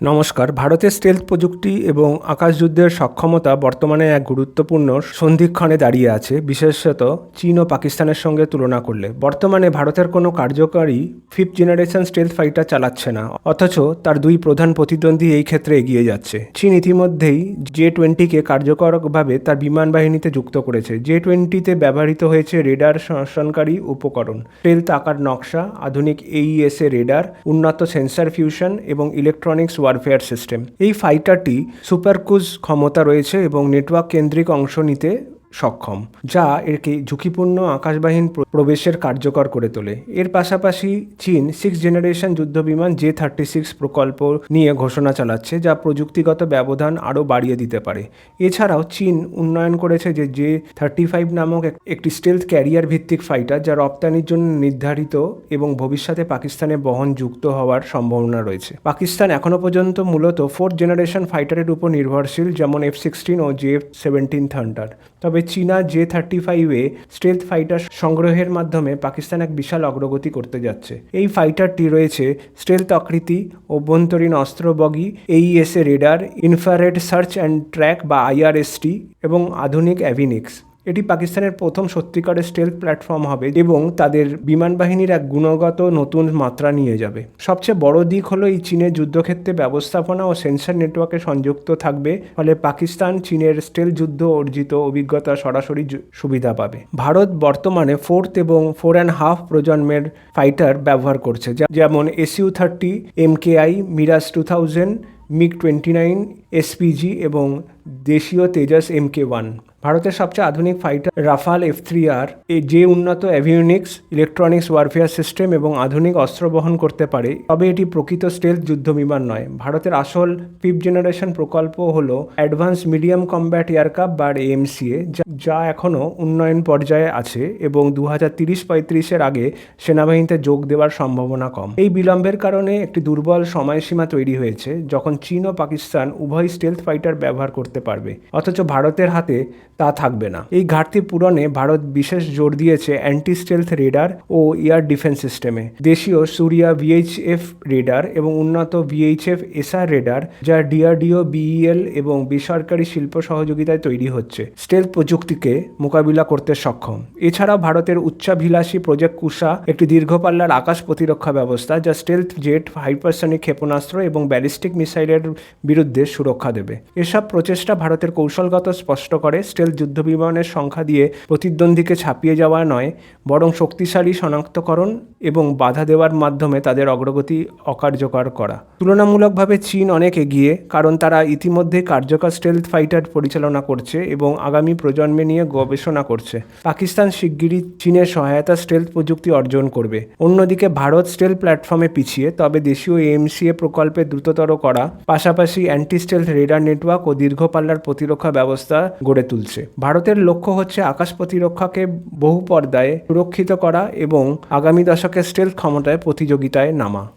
নমস্কার। ভারতের স্টেলথ প্রযুক্তি এবং আকাশযুদ্ধের সক্ষমতা বর্তমানে এক গুরুত্বপূর্ণ সন্ধিক্ষণে দাঁড়িয়ে আছে, বিশেষত চীন ও পাকিস্তানের সঙ্গে তুলনা করলে। বর্তমানে ভারতের কোনো কার্যকারী ফিফথ জেনারেশন স্টেলথ ফাইটার চালাচ্ছে না, অথচ তার দুই প্রধান প্রতিদ্বন্দ্বী এই ক্ষেত্রে এগিয়ে যাচ্ছে। চীন ইতিমধ্যেই জে টোয়েন্টিকে কার্যকরভাবে তার বিমান বাহিনীতে যুক্ত করেছে। জে টোয়েন্টিতে ব্যবহৃত হয়েছে রেডার সংস্করণকারী উপকরণ। স্টেলথ আকার নকশা, আধুনিক এইএসএ রেডার, উন্নত সেন্সার ফিউশন এবং ইলেকট্রনিক্স ওয়ারফেয়ার সিস্টেম এই ফাইটারটি সুপারকুজ ক্ষমতা রয়েছে এবং নেটওয়ার্ক কেন্দ্রিক অংশ নিতে সক্ষম, যা একে ঝুঁকিপূর্ণ আকাশবাহীন প্র- প্রবেশের কার্যকর করে তোলে। এর পাশাপাশি চীন সিক্স জেনারেশন যুদ্ধবিমান জে থার্টি সিক্স প্রকল্প নিয়ে ঘোষণা চালাচ্ছে, যা প্রযুক্তিগত ব্যবধান আরও বাড়িয়ে দিতে পারে। এছাড়াও চীন উন্নয়ন করেছে যে জে থার্টি ফাইভ নামক একটি স্টেলথ ক্যারিয়ার ভিত্তিক ফাইটার যা রপ্তানির জন্য নির্ধারিত এবং ভবিষ্যতে পাকিস্তানে বহন যুক্ত হওয়ার সম্ভাবনা রয়েছে। পাকিস্তান এখনও পর্যন্ত মূলত ফোর্থ জেনারেশন ফাইটারের উপর নির্ভরশীল, যেমন এফ সিক্সটিন ও জে সেভেন্টিন থান্ডার তবে চীনা জে থার্টি ফাইভে স্টেলথ ফাইটার সংগ্রহের মাধ্যমে পাকিস্তান এক বিশাল অগ্রগতি করতে যাচ্ছে। এই ফাইটারটি রয়েছে স্টেলথ আকৃতি, অভ্যন্তরীণ অস্ত্র বগি AESA radar, infrared search and track বা আইআরএসটি এবং আধুনিক অ্যাভিনিক্স। এটি পাকিস্তানের প্রথম সত্যিকারের স্টেলথ প্ল্যাটফর্ম হবে এবং তাদের বিমান বাহিনীর এক গুণগত নতুন মাত্রা নিয়ে যাবে। সবচেয়ে বড় দিক হলো এই চীনের যুদ্ধক্ষেত্রে ব্যবস্থাপনা ও সেন্সর নেটওয়ার্কে সংযুক্ত থাকবে, ফলে পাকিস্তান চীনের স্টেল যুদ্ধ অর্জিত অভিজ্ঞতা সরাসরি সুবিধা পাবে। ভারত বর্তমানে ফোর্থ এবং ফোর অ্যান্ড হাফ প্রজন্মের ফাইটার ব্যবহার করছে যেমন SU thirty MKI Mirage two thousand MiG twenty nine SPG এবং দেশীয় তেজাস এম কে ওয়ান ভারতের সবচেয়ে আধুনিক fighter Rafale F three R যে উন্নত অ্যাভিওনিক্স ইলেকট্রনিক্স ওয়ারফেয়ার সিস্টেম এবং আধুনিক অস্ত্র বহন করতে পারে, তবে এটি প্রকৃত স্টেলথ যুদ্ধ বিমান নয়। ভারতের আসল ফিফথ জেনারেশন প্রকল্প হল অ্যাডভান্স মিডিয়াম কম্ব্যাট এয়ারক্রাফট বা এমসিএ যা এখনও উন্নয়ন পর্যায়ে আছে এবং দু হাজার তিরিশ পঁয়ত্রিশের আগে সেনাবাহিনীতে যোগ দেওয়ার সম্ভাবনা কম। এই বিলম্বের কারণে একটি দুর্বল সময়সীমা তৈরি হয়েছে, যখন চীন ও পাকিস্তান উভয় স্টেলথ ফাইটার ব্যবহার করতে পারবে। অথচ ভারতের হাতে তা থাকবে না। এই ঘাটতি পূরণে ভারত বিশেষ জোর দিয়েছে অ্যান্টি স্টেলথ রেডার ও এয়ার ডিফেন্স সিস্টেমে দেশীয় সুরিয়া ভিএইচএফ রেডার এবং উন্নত ভিএইচএফ এসআর রেডার যা ডিআরডিও বিইএল এবং বেসরকারি শিল্প সহযোগিতায় তৈরি হচ্ছে স্টেলথ প্রযুক্তিকে মোকাবিলা করতে সক্ষম। এছাড়াও ভারতের উচ্চাভিলাষী প্রজেক্ট কুষা, একটি দীর্ঘপাল্লার আকাশ প্রতিরক্ষা ব্যবস্থা, যা স্টেলথ জেট হাইপারসনিক ক্ষেপণাস্ত্র এবং ব্যালিস্টিক মিসাইলের বিরুদ্ধে সুরক্ষা দেবে। এসব প্রচেষ্টা ভারতের কৌশলগত স্পষ্ট করে, স্টেল যুদ্ধ বিমানের সংখ্যা দিয়ে প্রতিদ্বন্দ্বীকে ছাপিয়ে যাওয়া নয়, বরং শক্তিশালী শনাক্তকরণ এবং বাধা দেওয়ার মাধ্যমে তাদের অগ্রগতি অকার্যকর করা। তুলনামূলকভাবে চীন অনেক এগিয়ে, কারণ তারা ইতিমধ্যে কার্যকর স্টেলথ ফাইটার পরিচালনা করছে এবং আগামী প্রজন্মে নিয়ে গবেষণা করছে। পাকিস্তান শিগগিরই চীনের সহায়তা স্টেলথ প্রযুক্তি অর্জন করবে। অন্যদিকে ভারত স্টেল প্ল্যাটফর্মে পিছিয়ে, তবে দেশীয় এমসিএ প্রকল্পে দ্রুততর করা, পাশাপাশি অ্যান্টি স্টেলথ রেডার নেটওয়ার্ক ও দীর্ঘপাল্লার প্রতিরক্ষা ব্যবস্থা গড়ে তুলছে। ভারতের লক্ষ্য হচ্ছে আকাশ প্রতিরক্ষাকে বহু পর্দায় সুরক্ষিত করা এবং আগামী দশকে স্টেলথ ক্ষমতায় প্রতিযোগিতায় নামা।